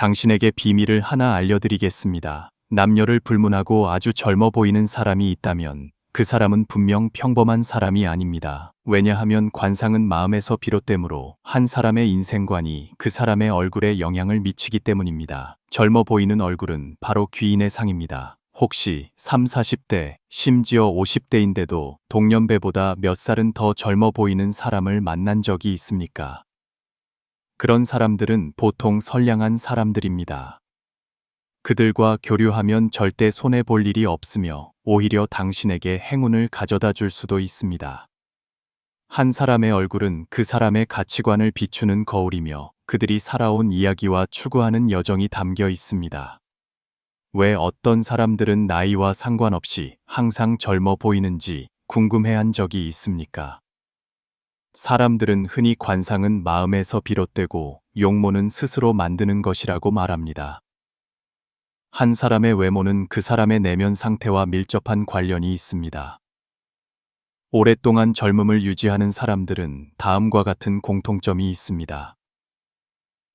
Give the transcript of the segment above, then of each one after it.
당신에게 비밀을 하나 알려드리겠습니다. 남녀를 불문하고 아주 젊어 보이는 사람이 있다면 그 사람은 분명 평범한 사람이 아닙니다. 왜냐하면 관상은 마음에서 비롯되므로 한 사람의 인생관이 그 사람의 얼굴에 영향을 미치기 때문입니다. 젊어 보이는 얼굴은 바로 귀인의 상입니다. 혹시 3, 40대, 심지어 50대인데도 동년배보다 몇 살은 더 젊어 보이는 사람을 만난 적이 있습니까? 그런 사람들은 보통 선량한 사람들입니다. 그들과 교류하면 절대 손해 볼 일이 없으며 오히려 당신에게 행운을 가져다 줄 수도 있습니다. 한 사람의 얼굴은 그 사람의 가치관을 비추는 거울이며 그들이 살아온 이야기와 추구하는 여정이 담겨 있습니다. 왜 어떤 사람들은 나이와 상관없이 항상 젊어 보이는지 궁금해 한 적이 있습니까? 사람들은 흔히 관상은 마음에서 비롯되고 용모는 스스로 만드는 것이라고 말합니다. 한 사람의 외모는 그 사람의 내면 상태와 밀접한 관련이 있습니다. 오랫동안 젊음을 유지하는 사람들은 다음과 같은 공통점이 있습니다.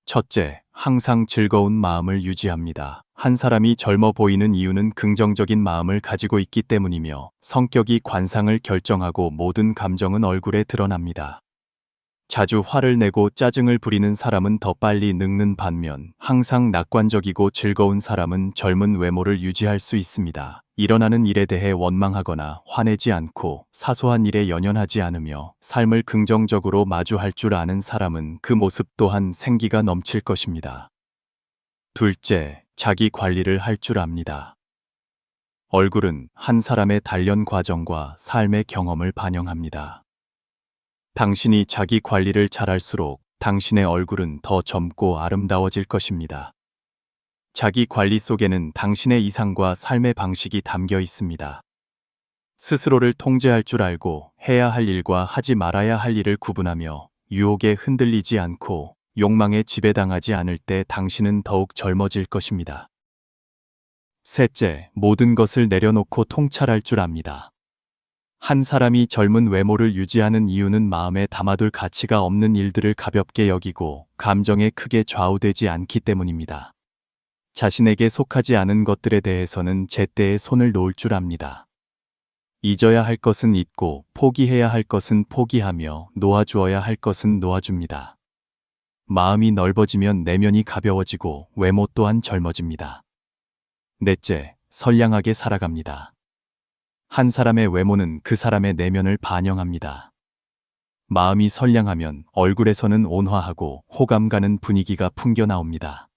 첫째, 항상 즐거운 마음을 유지합니다. 한 사람이 젊어 보이는 이유는 긍정적인 마음을 가지고 있기 때문이며 성격이 관상을 결정하고 모든 감정은 얼굴에 드러납니다. 자주 화를 내고 짜증을 부리는 사람은 더 빨리 늙는 반면 항상 낙관적이고 즐거운 사람은 젊은 외모를 유지할 수 있습니다. 일어나는 일에 대해 원망하거나 화내지 않고 사소한 일에 연연하지 않으며 삶을 긍정적으로 마주할 줄 아는 사람은 그 모습 또한 생기가 넘칠 것입니다. 둘째, 자기 관리를 할 줄 압니다. 얼굴은 한 사람의 단련 과정과 삶의 경험을 반영합니다. 당신이 자기 관리를 잘할수록 당신의 얼굴은 더 젊고 아름다워질 것입니다. 자기 관리 속에는 당신의 이상과 삶의 방식이 담겨 있습니다. 스스로를 통제할 줄 알고 해야 할 일과 하지 말아야 할 일을 구분하며 유혹에 흔들리지 않고 욕망에 지배당하지 않을 때 당신은 더욱 젊어질 것입니다. 셋째, 모든 것을 내려놓고 통찰할 줄 압니다. 한 사람이 젊은 외모를 유지하는 이유는 마음에 담아둘 가치가 없는 일들을 가볍게 여기고 감정에 크게 좌우되지 않기 때문입니다. 자신에게 속하지 않은 것들에 대해서는 제때에 손을 놓을 줄 압니다. 잊어야 할 것은 잊고 포기해야 할 것은 포기하며 놓아주어야 할 것은 놓아줍니다. 마음이 넓어지면 내면이 가벼워지고 외모 또한 젊어집니다. 넷째, 선량하게 살아갑니다. 한 사람의 외모는 그 사람의 내면을 반영합니다. 마음이 선량하면 얼굴에서는 온화하고 호감 가는 분위기가 풍겨 나옵니다.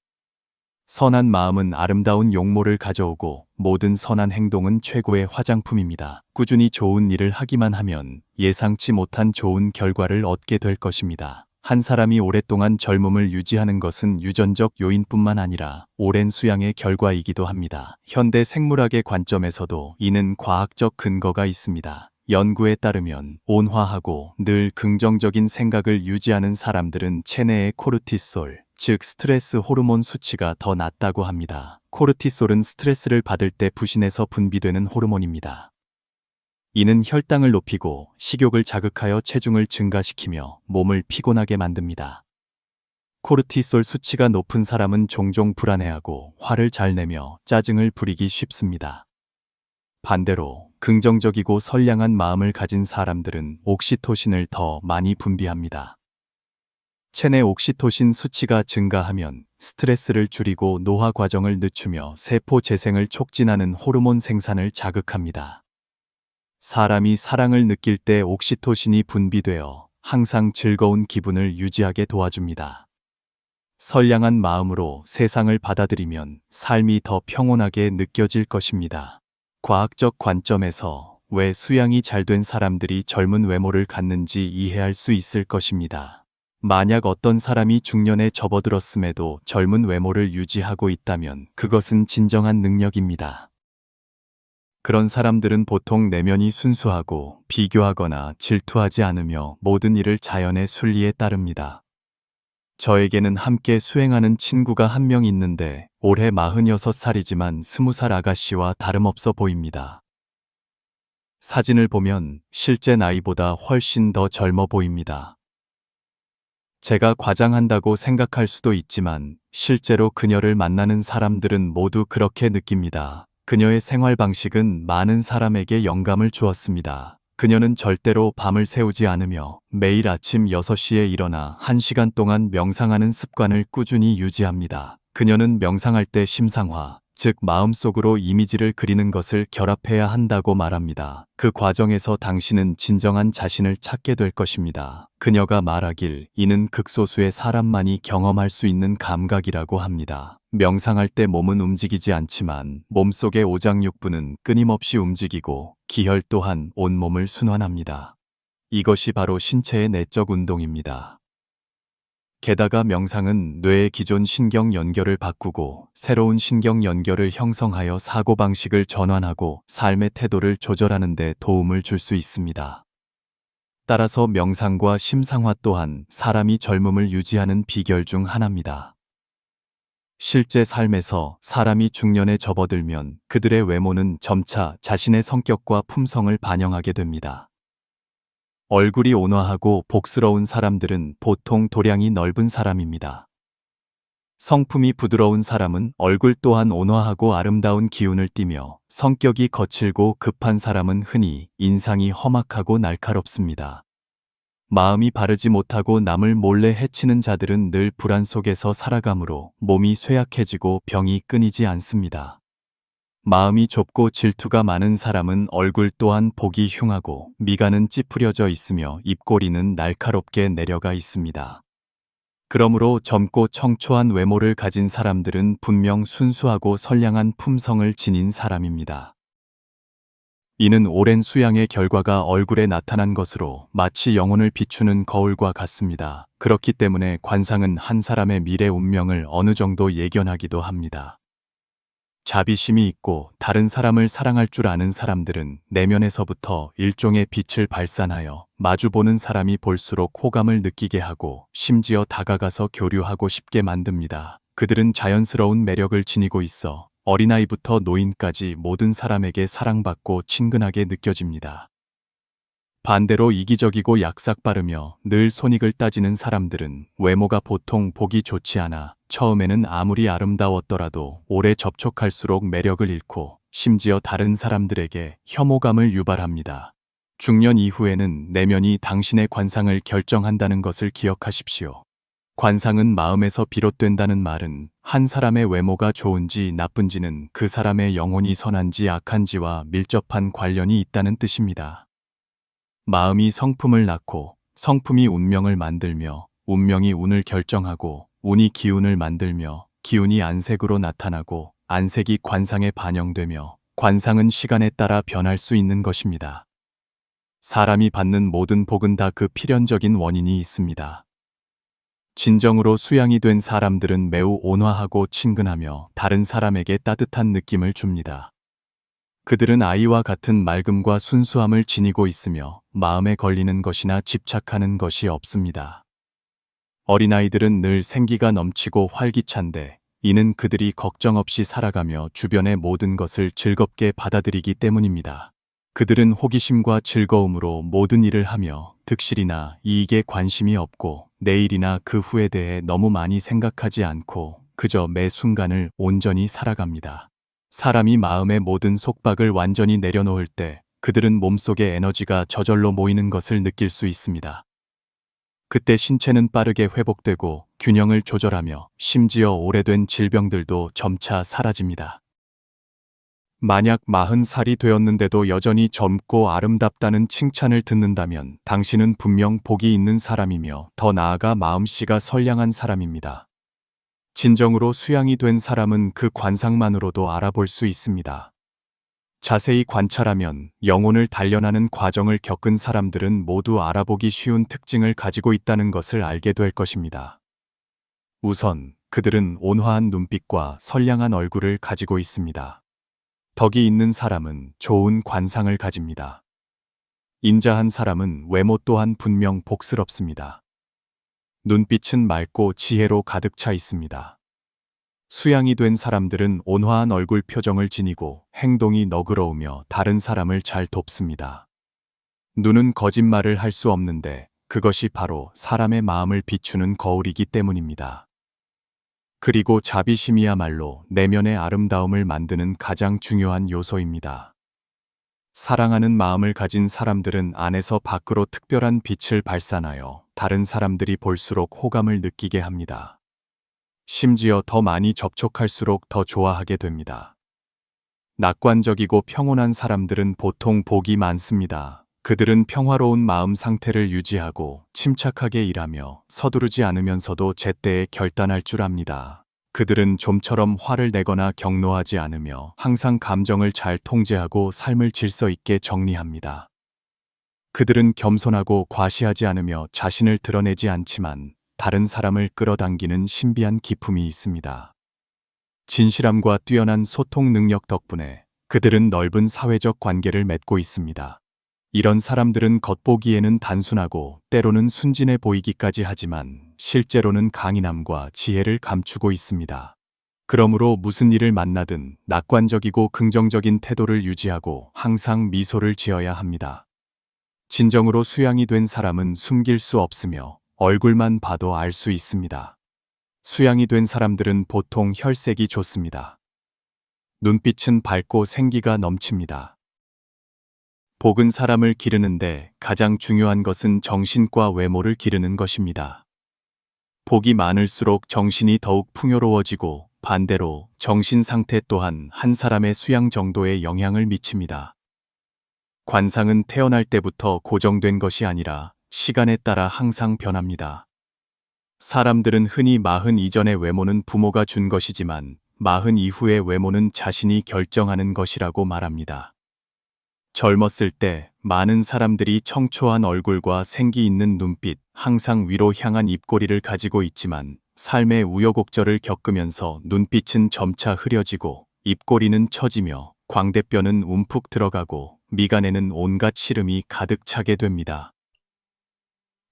선한 마음은 아름다운 용모를 가져오고 모든 선한 행동은 최고의 화장품입니다. 꾸준히 좋은 일을 하기만 하면 예상치 못한 좋은 결과를 얻게 될 것입니다. 한 사람이 오랫동안 젊음을 유지하는 것은 유전적 요인뿐만 아니라 오랜 수양의 결과이기도 합니다. 현대 생물학의 관점에서도 이는 과학적 근거가 있습니다. 연구에 따르면 온화하고 늘 긍정적인 생각을 유지하는 사람들은 체내의 코르티솔, 즉 스트레스 호르몬 수치가 더 낮다고 합니다. 코르티솔은 스트레스를 받을 때 부신해서 분비되는 호르몬입니다. 이는 혈당을 높이고 식욕을 자극하여 체중을 증가시키며 몸을 피곤하게 만듭니다. 코르티솔 수치가 높은 사람은 종종 불안해하고 화를 잘 내며 짜증을 부리기 쉽습니다. 반대로 긍정적이고 선량한 마음을 가진 사람들은 옥시토신을 더 많이 분비합니다. 체내 옥시토신 수치가 증가하면 스트레스를 줄이고 노화 과정을 늦추며 세포 재생을 촉진하는 호르몬 생산을 자극합니다. 사람이 사랑을 느낄 때 옥시토신이 분비되어 항상 즐거운 기분을 유지하게 도와줍니다. 선량한 마음으로 세상을 받아들이면 삶이 더 평온하게 느껴질 것입니다. 과학적 관점에서 왜 수양이 잘 된 사람들이 젊은 외모를 갖는지 이해할 수 있을 것입니다. 만약 어떤 사람이 중년에 접어들었음에도 젊은 외모를 유지하고 있다면 그것은 진정한 능력입니다. 그런 사람들은 보통 내면이 순수하고 비교하거나 질투하지 않으며 모든 일을 자연의 순리에 따릅니다. 저에게는 함께 수행하는 친구가 한 명 있는데 올해 46살이지만 20살 아가씨와 다름없어 보입니다. 사진을 보면 실제 나이보다 훨씬 더 젊어 보입니다. 제가 과장한다고 생각할 수도 있지만 실제로 그녀를 만나는 사람들은 모두 그렇게 느낍니다. 그녀의 생활 방식은 많은 사람에게 영감을 주었습니다. 그녀는 절대로 밤을 새우지 않으며 매일 아침 6시에 일어나 1시간 동안 명상하는 습관을 꾸준히 유지합니다. 그녀는 명상할 때 심상화, 즉 마음속으로 이미지를 그리는 것을 결합해야 한다고 말합니다. 그 과정에서 당신은 진정한 자신을 찾게 될 것입니다. 그녀가 말하길 이는 극소수의 사람만이 경험할 수 있는 감각이라고 합니다. 명상할 때 몸은 움직이지 않지만 몸속의 오장육부는 끊임없이 움직이고 기혈 또한 온몸을 순환합니다. 이것이 바로 신체의 내적 운동입니다. 게다가 명상은 뇌의 기존 신경 연결을 바꾸고 새로운 신경 연결을 형성하여 사고방식을 전환하고 삶의 태도를 조절하는 데 도움을 줄 수 있습니다. 따라서 명상과 심상화 또한 사람이 젊음을 유지하는 비결 중 하나입니다. 실제 삶에서 사람이 중년에 접어들면 그들의 외모는 점차 자신의 성격과 품성을 반영하게 됩니다. 얼굴이 온화하고 복스러운 사람들은 보통 도량이 넓은 사람입니다. 성품이 부드러운 사람은 얼굴 또한 온화하고 아름다운 기운을 띠며 성격이 거칠고 급한 사람은 흔히 인상이 험악하고 날카롭습니다. 마음이 바르지 못하고 남을 몰래 해치는 자들은 늘 불안 속에서 살아가므로 몸이 쇠약해지고 병이 끊이지 않습니다. 마음이 좁고 질투가 많은 사람은 얼굴 또한 보기 흉하고 미간은 찌푸려져 있으며 입꼬리는 날카롭게 내려가 있습니다. 그러므로 젊고 청초한 외모를 가진 사람들은 분명 순수하고 선량한 품성을 지닌 사람입니다. 이는 오랜 수양의 결과가 얼굴에 나타난 것으로 마치 영혼을 비추는 거울과 같습니다. 그렇기 때문에 관상은 한 사람의 미래 운명을 어느 정도 예견하기도 합니다. 자비심이 있고 다른 사람을 사랑할 줄 아는 사람들은 내면에서부터 일종의 빛을 발산하여 마주보는 사람이 볼수록 호감을 느끼게 하고 심지어 다가가서 교류하고 싶게 만듭니다. 그들은 자연스러운 매력을 지니고 있어 어린아이부터 노인까지 모든 사람에게 사랑받고 친근하게 느껴집니다. 반대로 이기적이고 약삭빠르며 늘 손익을 따지는 사람들은 외모가 보통 보기 좋지 않아 처음에는 아무리 아름다웠더라도 오래 접촉할수록 매력을 잃고 심지어 다른 사람들에게 혐오감을 유발합니다. 중년 이후에는 내면이 당신의 관상을 결정한다는 것을 기억하십시오. 관상은 마음에서 비롯된다는 말은 한 사람의 외모가 좋은지 나쁜지는 그 사람의 영혼이 선한지 악한지와 밀접한 관련이 있다는 뜻입니다. 마음이 성품을 낳고 성품이 운명을 만들며 운명이 운을 결정하고 운이 기운을 만들며 기운이 안색으로 나타나고 안색이 관상에 반영되며 관상은 시간에 따라 변할 수 있는 것입니다. 사람이 받는 모든 복은 다 그 필연적인 원인이 있습니다. 진정으로 수양이 된 사람들은 매우 온화하고 친근하며 다른 사람에게 따뜻한 느낌을 줍니다. 그들은 아이와 같은 맑음과 순수함을 지니고 있으며 마음에 걸리는 것이나 집착하는 것이 없습니다. 어린아이들은 늘 생기가 넘치고 활기찬데 이는 그들이 걱정 없이 살아가며 주변의 모든 것을 즐겁게 받아들이기 때문입니다. 그들은 호기심과 즐거움으로 모든 일을 하며 득실이나 이익에 관심이 없고 내일이나 그 후에 대해 너무 많이 생각하지 않고 그저 매 순간을 온전히 살아갑니다. 사람이 마음의 모든 속박을 완전히 내려놓을 때 그들은 몸속의 에너지가 저절로 모이는 것을 느낄 수 있습니다. 그때 신체는 빠르게 회복되고 균형을 조절하며 심지어 오래된 질병들도 점차 사라집니다. 만약 마흔 살이 되었는데도 여전히 젊고 아름답다는 칭찬을 듣는다면 당신은 분명 복이 있는 사람이며 더 나아가 마음씨가 선량한 사람입니다. 진정으로 수양이 된 사람은 그 관상만으로도 알아볼 수 있습니다. 자세히 관찰하면 영혼을 단련하는 과정을 겪은 사람들은 모두 알아보기 쉬운 특징을 가지고 있다는 것을 알게 될 것입니다. 우선 그들은 온화한 눈빛과 선량한 얼굴을 가지고 있습니다. 덕이 있는 사람은 좋은 관상을 가집니다. 인자한 사람은 외모 또한 분명 복스럽습니다. 눈빛은 맑고 지혜로 가득 차 있습니다. 수양이 된 사람들은 온화한 얼굴 표정을 지니고 행동이 너그러우며 다른 사람을 잘 돕습니다. 눈은 거짓말을 할 수 없는데 그것이 바로 사람의 마음을 비추는 거울이기 때문입니다. 그리고 자비심이야말로 내면의 아름다움을 만드는 가장 중요한 요소입니다. 사랑하는 마음을 가진 사람들은 안에서 밖으로 특별한 빛을 발산하여 다른 사람들이 볼수록 호감을 느끼게 합니다. 심지어 더 많이 접촉할수록 더 좋아하게 됩니다. 낙관적이고 평온한 사람들은 보통 복이 많습니다. 그들은 평화로운 마음 상태를 유지하고 침착하게 일하며 서두르지 않으면서도 제때에 결단할 줄 압니다. 그들은 좀처럼 화를 내거나 격노하지 않으며 항상 감정을 잘 통제하고 삶을 질서 있게 정리합니다. 그들은 겸손하고 과시하지 않으며 자신을 드러내지 않지만 다른 사람을 끌어당기는 신비한 기품이 있습니다. 진실함과 뛰어난 소통 능력 덕분에 그들은 넓은 사회적 관계를 맺고 있습니다. 이런 사람들은 겉보기에는 단순하고 때로는 순진해 보이기까지 하지만 실제로는 강인함과 지혜를 감추고 있습니다. 그러므로 무슨 일을 만나든 낙관적이고 긍정적인 태도를 유지하고 항상 미소를 지어야 합니다. 진정으로 수양이 된 사람은 숨길 수 없으며 얼굴만 봐도 알 수 있습니다. 수양이 된 사람들은 보통 혈색이 좋습니다. 눈빛은 밝고 생기가 넘칩니다. 복은 사람을 기르는데 가장 중요한 것은 정신과 외모를 기르는 것입니다. 복이 많을수록 정신이 더욱 풍요로워지고 반대로 정신 상태 또한 한 사람의 수양 정도에 영향을 미칩니다. 관상은 태어날 때부터 고정된 것이 아니라 시간에 따라 항상 변합니다. 사람들은 흔히 마흔 이전의 외모는 부모가 준 것이지만 마흔 이후의 외모는 자신이 결정하는 것이라고 말합니다. 젊었을 때 많은 사람들이 청초한 얼굴과 생기 있는 눈빛, 항상 위로 향한 입꼬리를 가지고 있지만 삶의 우여곡절을 겪으면서 눈빛은 점차 흐려지고 입꼬리는 처지며 광대뼈는 움푹 들어가고 미간에는 온갖 시름이 가득 차게 됩니다.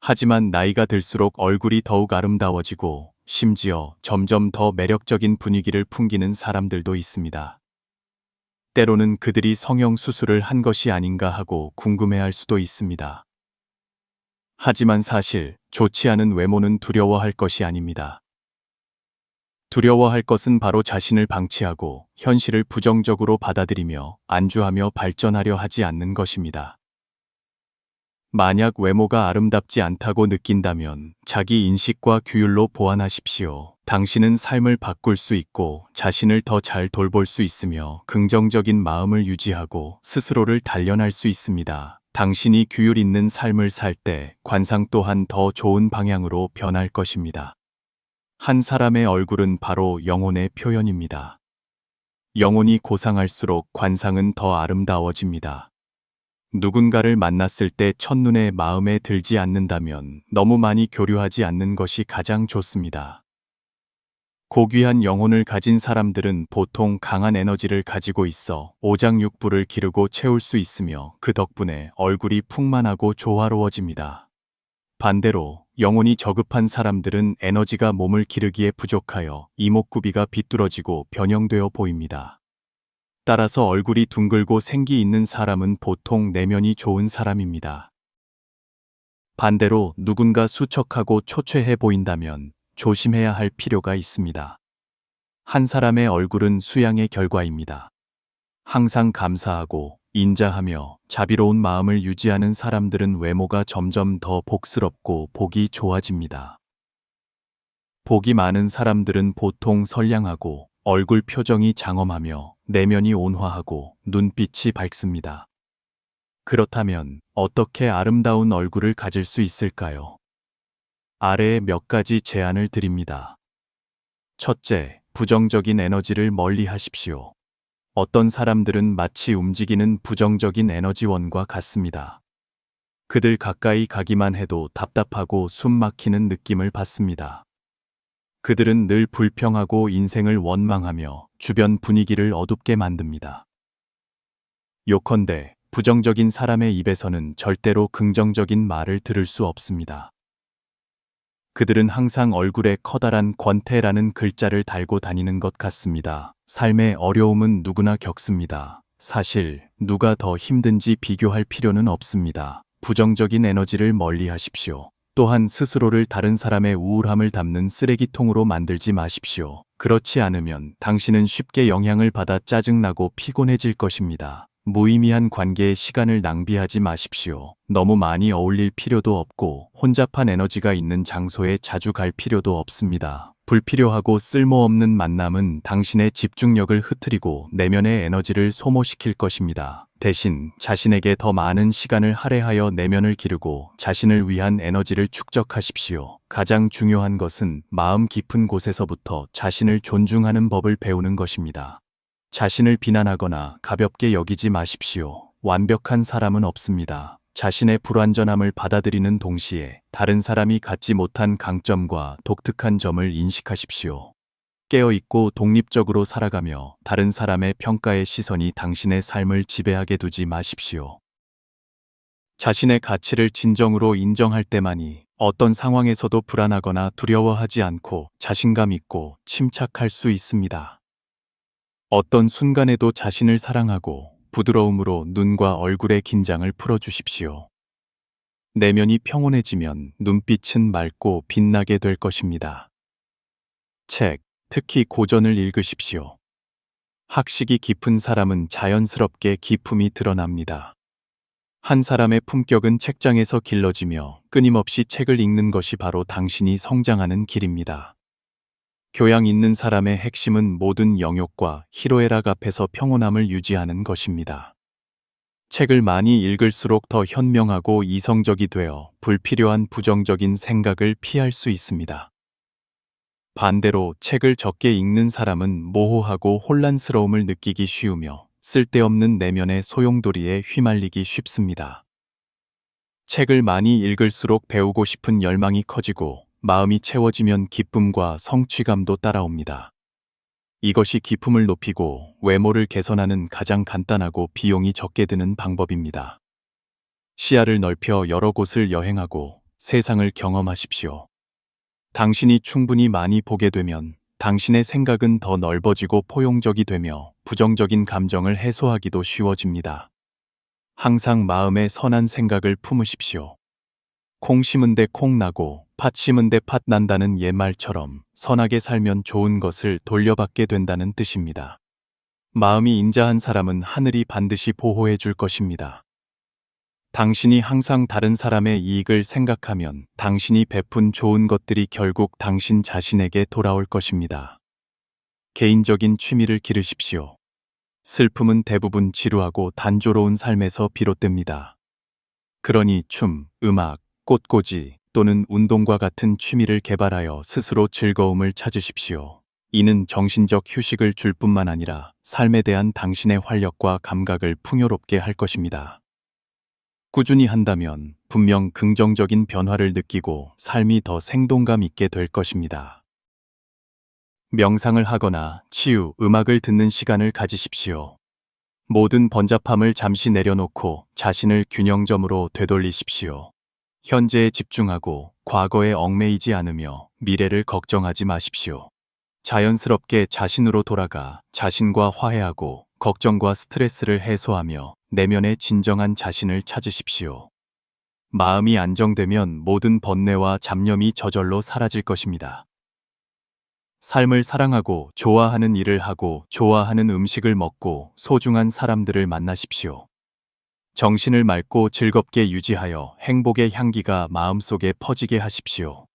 하지만 나이가 들수록 얼굴이 더욱 아름다워지고 심지어 점점 더 매력적인 분위기를 풍기는 사람들도 있습니다. 때로는 그들이 성형 수술을 한 것이 아닌가 하고 궁금해할 수도 있습니다. 하지만 사실 좋지 않은 외모는 두려워할 것이 아닙니다. 두려워할 것은 바로 자신을 방치하고 현실을 부정적으로 받아들이며 안주하며 발전하려 하지 않는 것입니다. 만약 외모가 아름답지 않다고 느낀다면 자기 인식과 규율로 보완하십시오. 당신은 삶을 바꿀 수 있고 자신을 더 잘 돌볼 수 있으며 긍정적인 마음을 유지하고 스스로를 단련할 수 있습니다. 당신이 규율 있는 삶을 살 때 관상 또한 더 좋은 방향으로 변할 것입니다. 한 사람의 얼굴은 바로 영혼의 표현입니다. 영혼이 고상할수록 관상은 더 아름다워집니다. 누군가를 만났을 때 첫눈에 마음에 들지 않는다면 너무 많이 교류하지 않는 것이 가장 좋습니다. 고귀한 영혼을 가진 사람들은 보통 강한 에너지를 가지고 있어 오장육부를 기르고 채울 수 있으며 그 덕분에 얼굴이 풍만하고 조화로워집니다. 반대로 영혼이 저급한 사람들은 에너지가 몸을 기르기에 부족하여 이목구비가 비뚤어지고 변형되어 보입니다. 따라서 얼굴이 둥글고 생기 있는 사람은 보통 내면이 좋은 사람입니다. 반대로 누군가 수척하고 초췌해 보인다면 조심해야 할 필요가 있습니다. 한 사람의 얼굴은 수양의 결과입니다. 항상 감사하고 인자하며 자비로운 마음을 유지하는 사람들은 외모가 점점 더 복스럽고 복이 좋아집니다. 복이 많은 사람들은 보통 선량하고 얼굴 표정이 장엄하며 내면이 온화하고 눈빛이 밝습니다. 그렇다면 어떻게 아름다운 얼굴을 가질 수 있을까요? 아래에 몇 가지 제안을 드립니다. 첫째, 부정적인 에너지를 멀리 하십시오. 어떤 사람들은 마치 움직이는 부정적인 에너지원과 같습니다. 그들 가까이 가기만 해도 답답하고 숨 막히는 느낌을 받습니다. 그들은 늘 불평하고 인생을 원망하며 주변 분위기를 어둡게 만듭니다. 요컨대 부정적인 사람의 입에서는 절대로 긍정적인 말을 들을 수 없습니다. 그들은 항상 얼굴에 커다란 권태라는 글자를 달고 다니는 것 같습니다. 삶의 어려움은 누구나 겪습니다. 사실 누가 더 힘든지 비교할 필요는 없습니다. 부정적인 에너지를 멀리 하십시오. 또한 스스로를 다른 사람의 우울함을 담는 쓰레기통으로 만들지 마십시오. 그렇지 않으면 당신은 쉽게 영향을 받아 짜증나고 피곤해질 것입니다. 무의미한 관계에 시간을 낭비하지 마십시오. 너무 많이 어울릴 필요도 없고 혼잡한 에너지가 있는 장소에 자주 갈 필요도 없습니다. 불필요하고 쓸모없는 만남은 당신의 집중력을 흐트리고 내면의 에너지를 소모시킬 것입니다. 대신 자신에게 더 많은 시간을 할애하여 내면을 기르고 자신을 위한 에너지를 축적하십시오. 가장 중요한 것은 마음 깊은 곳에서부터 자신을 존중하는 법을 배우는 것입니다. 자신을 비난하거나 가볍게 여기지 마십시오. 완벽한 사람은 없습니다. 자신의 불완전함을 받아들이는 동시에 다른 사람이 갖지 못한 강점과 독특한 점을 인식하십시오. 깨어있고 독립적으로 살아가며 다른 사람의 평가의 시선이 당신의 삶을 지배하게 두지 마십시오. 자신의 가치를 진정으로 인정할 때만이 어떤 상황에서도 불안하거나 두려워하지 않고 자신감 있고 침착할 수 있습니다. 어떤 순간에도 자신을 사랑하고 부드러움으로 눈과 얼굴의 긴장을 풀어주십시오. 내면이 평온해지면 눈빛은 맑고 빛나게 될 것입니다. 책, 특히 고전을 읽으십시오. 학식이 깊은 사람은 자연스럽게 기품이 드러납니다. 한 사람의 품격은 책장에서 길러지며 끊임없이 책을 읽는 것이 바로 당신이 성장하는 길입니다. 교양 있는 사람의 핵심은 모든 영역과 희로애락 앞에서 평온함을 유지하는 것입니다. 책을 많이 읽을수록 더 현명하고 이성적이 되어 불필요한 부정적인 생각을 피할 수 있습니다. 반대로 책을 적게 읽는 사람은 모호하고 혼란스러움을 느끼기 쉬우며 쓸데없는 내면의 소용돌이에 휘말리기 쉽습니다. 책을 많이 읽을수록 배우고 싶은 열망이 커지고 마음이 채워지면 기쁨과 성취감도 따라옵니다. 이것이 기품을 높이고 외모를 개선하는 가장 간단하고 비용이 적게 드는 방법입니다. 시야를 넓혀 여러 곳을 여행하고 세상을 경험하십시오. 당신이 충분히 많이 보게 되면 당신의 생각은 더 넓어지고 포용적이 되며 부정적인 감정을 해소하기도 쉬워집니다. 항상 마음에 선한 생각을 품으십시오. 콩 심은 데 콩 나고 팥 심은 데 팥 난다는 옛말처럼 선하게 살면 좋은 것을 돌려받게 된다는 뜻입니다. 마음이 인자한 사람은 하늘이 반드시 보호해 줄 것입니다. 당신이 항상 다른 사람의 이익을 생각하면 당신이 베푼 좋은 것들이 결국 당신 자신에게 돌아올 것입니다. 개인적인 취미를 기르십시오. 슬픔은 대부분 지루하고 단조로운 삶에서 비롯됩니다. 그러니 춤, 음악, 꽃꽂이 또는 운동과 같은 취미를 개발하여 스스로 즐거움을 찾으십시오. 이는 정신적 휴식을 줄 뿐만 아니라 삶에 대한 당신의 활력과 감각을 풍요롭게 할 것입니다. 꾸준히 한다면 분명 긍정적인 변화를 느끼고 삶이 더 생동감 있게 될 것입니다. 명상을 하거나 치유, 음악을 듣는 시간을 가지십시오. 모든 번잡함을 잠시 내려놓고 자신을 균형점으로 되돌리십시오. 현재에 집중하고 과거에 얽매이지 않으며 미래를 걱정하지 마십시오. 자연스럽게 자신으로 돌아가 자신과 화해하고 걱정과 스트레스를 해소하며 내면의 진정한 자신을 찾으십시오. 마음이 안정되면 모든 번뇌와 잡념이 저절로 사라질 것입니다. 삶을 사랑하고 좋아하는 일을 하고 좋아하는 음식을 먹고 소중한 사람들을 만나십시오. 정신을 맑고 즐겁게 유지하여 행복의 향기가 마음속에 퍼지게 하십시오.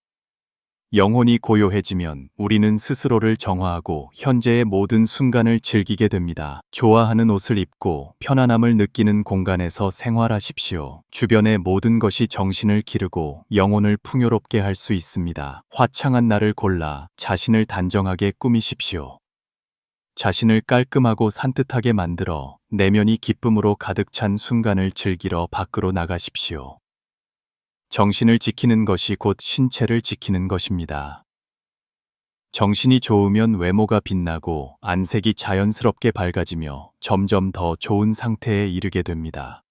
영혼이 고요해지면 우리는 스스로를 정화하고 현재의 모든 순간을 즐기게 됩니다. 좋아하는 옷을 입고 편안함을 느끼는 공간에서 생활하십시오. 주변의 모든 것이 정신을 기르고 영혼을 풍요롭게 할 수 있습니다. 화창한 날을 골라 자신을 단정하게 꾸미십시오. 자신을 깔끔하고 산뜻하게 만들어 내면이 기쁨으로 가득 찬 순간을 즐기러 밖으로 나가십시오. 정신을 지키는 것이 곧 신체를 지키는 것입니다. 정신이 좋으면 외모가 빛나고 안색이 자연스럽게 밝아지며 점점 더 좋은 상태에 이르게 됩니다.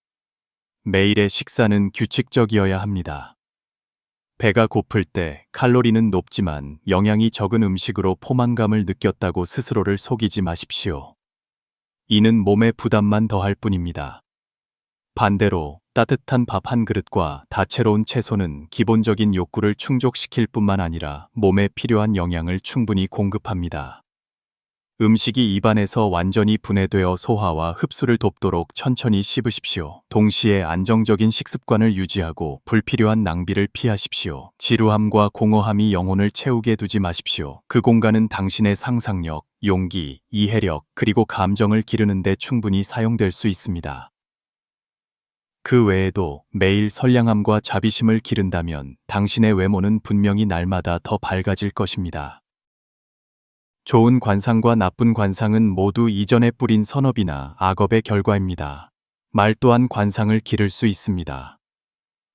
매일의 식사는 규칙적이어야 합니다. 배가 고플 때 칼로리는 높지만 영양이 적은 음식으로 포만감을 느꼈다고 스스로를 속이지 마십시오. 이는 몸의 부담만 더할 뿐입니다. 반대로 따뜻한 밥 한 그릇과 다채로운 채소는 기본적인 욕구를 충족시킬 뿐만 아니라 몸에 필요한 영양을 충분히 공급합니다. 음식이 입안에서 완전히 분해되어 소화와 흡수를 돕도록 천천히 씹으십시오. 동시에 안정적인 식습관을 유지하고 불필요한 낭비를 피하십시오. 지루함과 공허함이 영혼을 채우게 두지 마십시오. 그 공간은 당신의 상상력, 용기, 이해력, 그리고 감정을 기르는데 충분히 사용될 수 있습니다. 그 외에도 매일 선량함과 자비심을 기른다면 당신의 외모는 분명히 날마다 더 밝아질 것입니다. 좋은 관상과 나쁜 관상은 모두 이전에 뿌린 선업이나 악업의 결과입니다. 말 또한 관상을 기를 수 있습니다.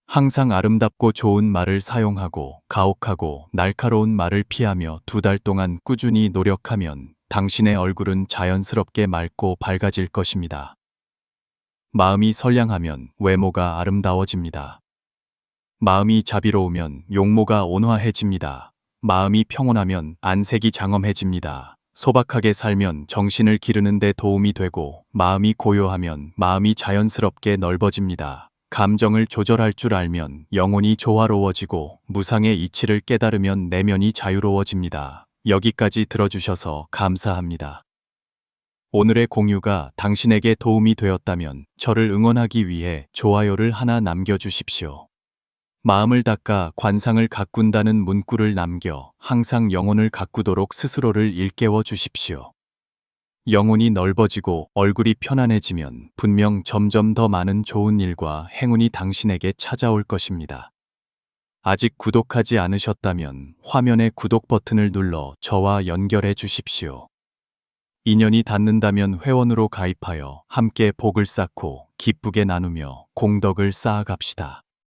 항상 아름답고 좋은 말을 사용하고 가혹하고 날카로운 말을 피하며 두 달 동안 꾸준히 노력하면 당신의 얼굴은 자연스럽게 맑고 밝아질 것입니다. 마음이 선량하면 외모가 아름다워집니다. 마음이 자비로우면 용모가 온화해집니다. 마음이 평온하면 안색이 장엄해집니다. 소박하게 살면 정신을 기르는 데 도움이 되고 마음이 고요하면 마음이 자연스럽게 넓어집니다. 감정을 조절할 줄 알면 영혼이 조화로워지고 무상의 이치를 깨달으면 내면이 자유로워집니다. 여기까지 들어주셔서 감사합니다. 오늘의 공유가 당신에게 도움이 되었다면 저를 응원하기 위해 좋아요를 하나 남겨주십시오. 마음을 닦아 관상을 가꾼다는 문구를 남겨 항상 영혼을 가꾸도록 스스로를 일깨워 주십시오. 영혼이 넓어지고 얼굴이 편안해지면 분명 점점 더 많은 좋은 일과 행운이 당신에게 찾아올 것입니다. 아직 구독하지 않으셨다면 화면의 구독 버튼을 눌러 저와 연결해 주십시오. 인연이 닿는다면 회원으로 가입하여 함께 복을 쌓고 기쁘게 나누며 공덕을 쌓아갑시다.